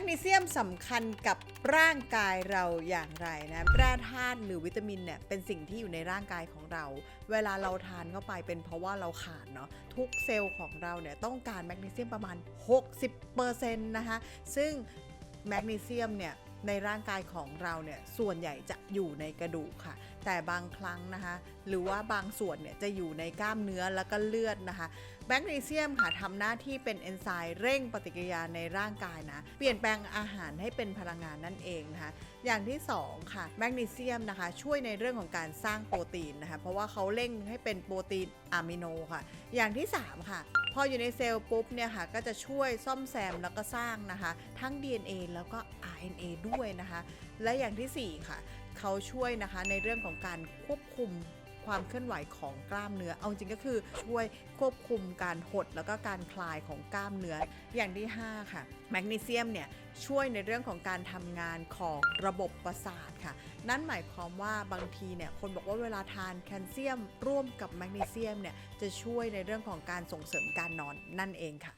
กนีเซียมสำคัญกับร่างกายเราอย่างไรนะแร่ธาตุหรือวิตามินเนี่ยเป็นสิ่งที่อยู่ในร่างกายของเรา เวลาเราทานเข้าไปเป็นเพราะว่าเราขาดเนาะทุกเซลล์ของเราเนี่ยต้องการแมกนีเซียมประมาณ 60%นะคะซึ่งแมกนีเซียมเนี่ยในร่างกายของเราเนี่ยส่วนใหญ่จะอยู่ในกระดูกค่ะ แต่บางครั้งนะคะหรือว่าบางส่วนเนี่ยจะอยู่ในกล้ามเนื้อแล้วก็เลือดนะคะ แมกนีเซียมค่ะทำหน้าที่เป็นเอนไซม์เร่งปฏิกิริยาในร่างกายนะ เปลี่ยนแปลงอาหารให้เป็นพลังงานนั่นเองนะคะ อย่างที่ 2 ค่ะแมกนีเซียมนะคะ ช่วยในเรื่องของการสร้างโปรตีนนะคะ เพราะว่าเขาเร่งให้เป็นโปรตีนอะมิโนค่ะ อย่างที่ 3 ค่ะพออยู่ในเซลล์ปุ๊บเนี่ยค่ะก็จะช่วยซ่อมแซมแล้วก็สร้างนะคะ ทั้ง DNA แล้วก็ RNA ด้วยนะคะ และอย่างทีสี่4 ค่ะ เขาช่วยนะคะในเรื่องของการควบคุม ความเคลื่อนไหวของกล้ามเนื้อ เอาจริงก็คือช่วยควบคุมการหดแล้วก็การคลายของกล้ามเนื้อ อย่างที่ 5 ค่ะ แมกนีเซียมเนี่ยช่วยในเรื่องของการทำงานของระบบประสาทค่ะ นั่นหมายความว่าบางทีเนี่ยคนบอกว่าเวลาทานแคลเซียม ร่วมกับแมกนีเซียมเนี่ยจะช่วยในเรื่องของการส่งเสริมการนอนนั่นเองค่ะ